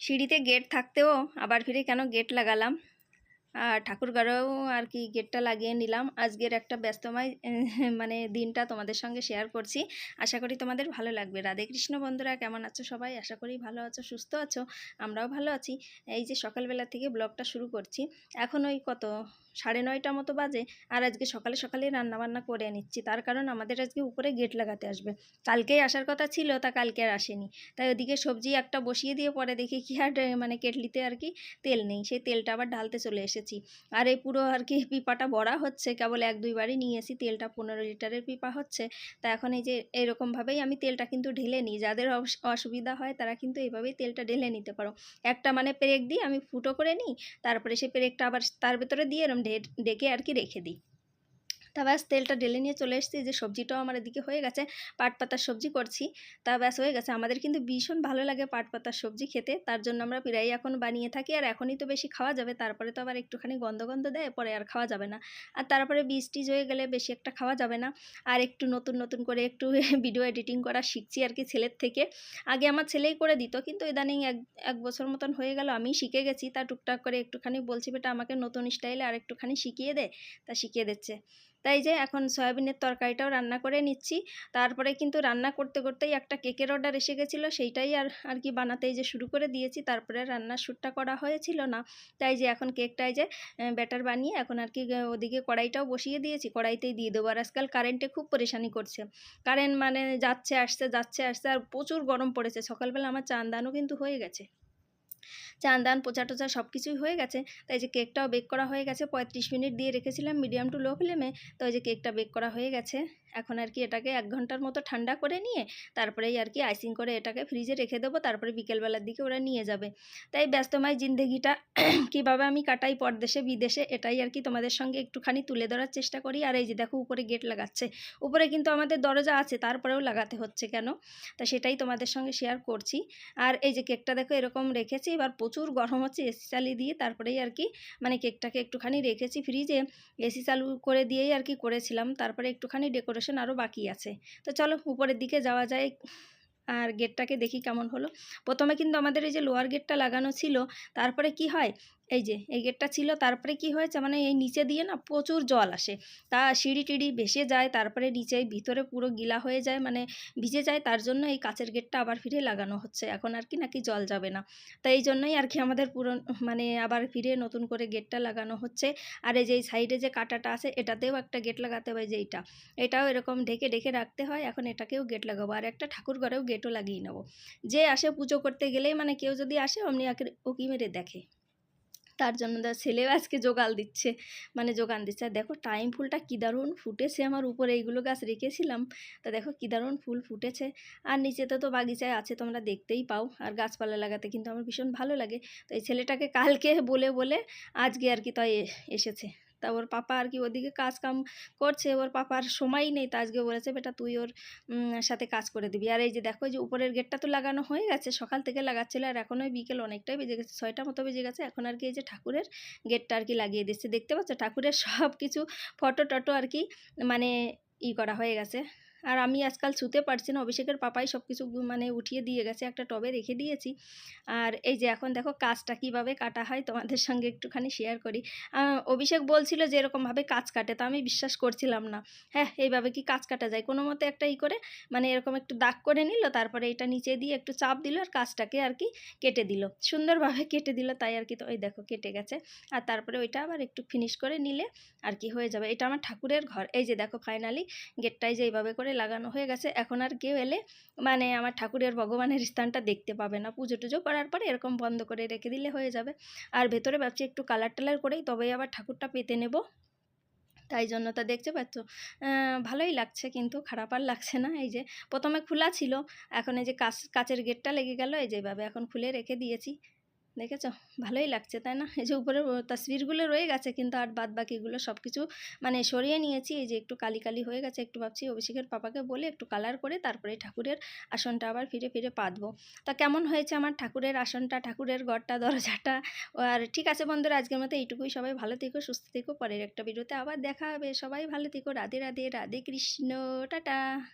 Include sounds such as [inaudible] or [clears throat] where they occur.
সিঁড়িতে গেট থাকতেও আবার ফিরে কেন গেট লাগালাম? আর ঠাকুর ঘরেও আর কি গেটটা লাগিয়ে নিলাম। আজকের একটা ব্যস্তময় [laughs] মানে দিনটা তোমাদের সঙ্গে শেয়ার করছি। আশা করি তোমাদের ভালো লাগবে। রাধে কৃষ্ণ বন্ধুরা, কেমন আছো সবাই? আশা করি ভালো আছো, সুস্থ আছো, আমরাও ভালো আছি। এই যে সকালবেলা থেকে ব্লগটা শুরু করছি। এখন ওই কত? সাড়ে নয়টা মতো বাজে। আর আজকে সকালে সকালে রান্নাবান্না করে নিচ্ছি। তার কারণ আমাদের আজকে উপরে গেট লাগাতে আসবে। কালকেই আসার কথা ছিল, তা কালকে আর আসেনি। তাই ওদিকে সবজি একটা বসিয়ে দিয়ে পরে দেখি কি আর মানে কেটলিতে আর কি তেল নেই। সেই তেলটা আবার ঢালতে চলে এসেছি। আর এই পুরো আর কি পিপাটা বড়া হচ্ছে, কেবল এক দুইবারই নিয়ে এসি তেলটা পনেরো লিটারের পিপা হচ্ছে। তা এখন এই যে এরকমভাবেই আমি তেলটা কিন্তু ঢেলে নিই। যাদের অস- অসুবিধা হয় তারা কিন্তু এইভাবেই তেলটা ঢেলে নিতে পারো। একটা মানে পেরেক দিই, আমি ফুটো করে নিই, তারপরে সেই পেরেকটা আবার তার ভেতরে দিয়ে এরম ঢে- ডেকে আর কি রেখে দিই। তা ব্যাস তেলটা ঢেলে নিয়ে চলে এসেছি। যে সবজিটাও আমার এদিকে হয়ে গেছে, পাট পাতার সবজি করছি। তা ব্যাস হয়ে গেছে। আমাদের কিন্তু ভীষণ ভালো লাগে পাট পাতার সবজি খেতে। তার জন্য আমরা প্রায় এখন বানিয়ে থাকি আর এখনই তো বেশি খাওয়া যাবে। তারপরে তো আবার একটুখানি গন্ধ গন্ধ দেয়, পরে আর খাওয়া যাবে না। আর তারপরে বীজ টিজ হয়ে গেলে বেশি একটা খাওয়া যাবে না। আর একটু নতুন নতুন করে একটু [laughs] ভিডিও এডিটিং করা শিখছি আর কি ছেলের থেকে। আগে আমার ছেলেই করে দিত, কিন্তু ইদানিং এক এক বছর মতন হয়ে গেল আমি শিখে গেছি। তা টুকটাক করে একটুখানি বলছি, বেটা আমাকে নতুন স্টাইলে আর একটুখানি শিখিয়ে দে। তা শিখিয়ে দিচ্ছে। তাই যে এখন সয়াবিনের তরকারিটাও রান্না করে নিচ্ছি। তারপরে কিন্তু রান্না করতে করতেই একটা কেকের অর্ডার এসে গেছিল, সেইটাই আর আর কি বানাতেই যে শুরু করে দিয়েছি। তারপরে রান্নার শ্যুটটা করা হয়েছিল না। তাই যে এখন কেকটাই যে ব্যাটার বানিয়ে এখন আর কি ওদিকে কড়াইটাও বসিয়ে দিয়েছি। কড়াইতেই দিয়ে দেবো। আর আজকাল কারেন্টে খুব পরেশানি করছে। কারেন্ট মানে যাচ্ছে, আসছে যাচ্ছে, আসছে। আর প্রচুর গরম পড়েছে। সকালবেলা আমার চান দানও কিন্তু হয়ে গেছে। চান দান পোচা টোচা সব কিছুই হয়ে গেছে। তাই যে কেকটাও বেক করা হয়ে গেছে, পঁয়ত্রিশ মিনিট দিয়ে রেখেছিলাম মিডিয়াম টু লো ফ্লেমে তো ওই যে কেকটা বেক করা হয়ে গেছে। এখন আর কি এটাকে এক ঘণ্টার মতো ঠান্ডা করে নিয়ে তারপরেই আর কি আইসিং করে এটাকে ফ্রিজে রেখে দেবো, তারপরে বিকেলবেলার দিকে ওরা নিয়ে যাবে। তাই ব্যস্তময় জিন্দেগিটা [clears throat] কীভাবে আমি কাটাই পরদেশে, বিদেশে, এটাই আর কি তোমাদের সঙ্গে একটুখানি তুলে ধরার চেষ্টা করি। আর এই যে দেখো, উপরে গেট লাগাচ্ছে। উপরে কিন্তু আমাদের দরজা আছে, তারপরেও লাগাতে হচ্ছে কেন? তা সেটাই তোমাদের সঙ্গে শেয়ার করছি। আর এই যে কেকটা দেখো, এরকম রেখেছি। এবার প্রচুর গরম হচ্ছে এসি চালিয়ে দিয়ে তারপরেই আর কি মানে কেকটাকে একটুখানি রেখেছি ফ্রিজে এসি চালু করে দিয়েই আর কি করেছিলাম। তারপরে একটুখানি ডেকোরেশন আরও বাকি আছে। তো চলো উপরের দিকে যাওয়া যায় আর গেটটাকে দেখি কেমন হলো। প্রথমে কিন্তু আমাদের এই যে লোয়ার গেটটা লাগানো ছিল, তারপরে কি হয়? এই যে, এই গেটটা ছিল। তারপরে কি হয়েছে মানে এই নিচে দিয়ে না প্রচুর জল আসে। তা সিঁড়ি টিড়ি ভেসে যায়, তারপরে নিচে ভিতরে পুরো গিলা হয়ে যায় মানে ভিজে যায়। তার জন্য এই কাচের গেটটা আবার ফিরে লাগানো হচ্ছে। এখন আর কি নাকি জল যাবে না। তাই এই জন্যই আর কি আমাদের পুরো মানে আবার ফিরে নতুন করে গেটটা লাগানো হচ্ছে। আর এই যে, এই সাইডে যে কাটাটা আছে, এটাতেও একটা গেট লাগাতে হয় যে এইটা। এটাও এরকম ঢেকে ঢেকে রাখতে হয়, এখন এটাকেও গেট লাগাবো। আর একটা ঠাকুর ঘরেও গেটও লাগিয়ে নেব। যে আসে পুজো করতে গেলেই মানে কেউ যদি আসে, অমনি আগে উকি মেরে দেখে। তার জন্য তার ছেলেও আজকে জোগাল দিচ্ছে। মানে যোগান দিচ্ছে। আর দেখো টাইম ফুলটা কী দারুণ ফুটেছে আমার উপরে। এইগুলো গাছ রেখেছিলাম। তা দেখো কী দারুণ ফুল ফুটেছে। আর নিচেতে তো বাগিচায় আছে, তোমরা দেখতেই পাও। আর গাছপালা লাগাতে কিন্তু আমার ভীষণ ভালো লাগে। তো এই ছেলেটাকে কালকে বলে বলে আজকে আর কি তাই এসেছে। তা ওর পাপা আর কি ওদিকে কাজ কাম করছে ওর পাপার সময় নেই, তা আজকে বলেছে, বেটা, তুই ওর সাথে কাজ করে দিবি। আর এই যে দেখো যে উপরের গেটটা তো লাগানো হয়ে গেছে, সকাল থেকে লাগাচ্ছিল, আর এখন ওই বিকেল অনেকটাই বেজে গেছে, ছয়টা মতো বেজে গেছে, এখন আর কি এই যে ঠাকুরের গেটটা আর কি লাগিয়ে দিচ্ছে, দেখতে পাচ্ছ? ঠাকুরের সব কিছু ফটো টটো আর কি মানে ই করা হয়ে গেছে। আর আমি আজকাল শুতে পারছি না। অভিষেকের পাপাই সব কিছু মানে উঠিয়ে দিয়ে গেছে, একটা টবে রেখে দিয়েছি। আর এই যে এখন দেখো কাজটা কীভাবে কাটা হয়, তোমাদের সঙ্গে একটুখানি শেয়ার করি। অভিষেক বলছিল যে এরকমভাবে কাজ কাটে, তা আমি বিশ্বাস করছিলাম না। হ্যাঁ এইভাবে কি কাজ কাটা যায়? কোনো মতে একটা ই করে মানে এরকম একটু দাগ করে নিল, তারপরে এটা নিচে দিয়ে একটু চাপ দিল আর কাজটাকে আর কি কেটে দিল। সুন্দরভাবে কেটে দিল, তাই আর কি তো ওই দেখো কেটে গেছে। আর তারপরে ওইটা আবার একটু ফিনিশ করে নিলে আর কি হয়ে যাবে। এটা আমার ঠাকুরের ঘর। এই যে দেখো ফাইনালি গেটটাই যে এইভাবে করে লাগানো হয়ে গেছে। এখন আর কেউ এলে মানে আমার ঠাকুরের ভগবানের স্থানটা দেখতে পাবে না। পুজো টুজো করার পরে এরকম বন্ধ করে রেখে দিলে হয়ে যাবে। আর ভেতরে ভাবছি একটু কালার টালার করেই তবেই আবার ঠাকুরটা পেতে নেব। তাই জন্য তা দেখতে পাচ্ছ। ভালোই লাগছে কিন্তু, খারাপ আর লাগছে না। এই যে প্রথমে খোলা ছিল, এখন এই যে কাচ, কাচের গেটটা লেগে গেল, এই যেভাবে এখন খুলে রেখে দিয়েছি। দেখেছ? ভালোই লাগছে, তাই না? এই যে উপরে তসবিরগুলো রয়ে গেছে, কিন্তু আর বাদ বাকিগুলো সব কিছু মানে সরিয়ে নিয়েছি। এই যে একটু কালি কালি হয়ে গেছে, একটু ভাবছি অভিষেকের পাপাকে বলে একটু কালার করে তারপরে ঠাকুরের আসনটা আবার ফিরে ফিরে পাতবো। তা কেমন হয়েছে আমার ঠাকুরের আসনটা, ঠাকুরের ঘরটা, দরজাটা? আর ঠিক আছে বন্ধুরা, আজকের মতো এইটুকুই। সবাই ভালো থেকো, সুস্থ থেকো। পরের একটা ভিডিওতে আবার দেখা হবে। সবাই ভালো থেকো। রাধে রাধে রাধে কৃষ্ণ। টাটা।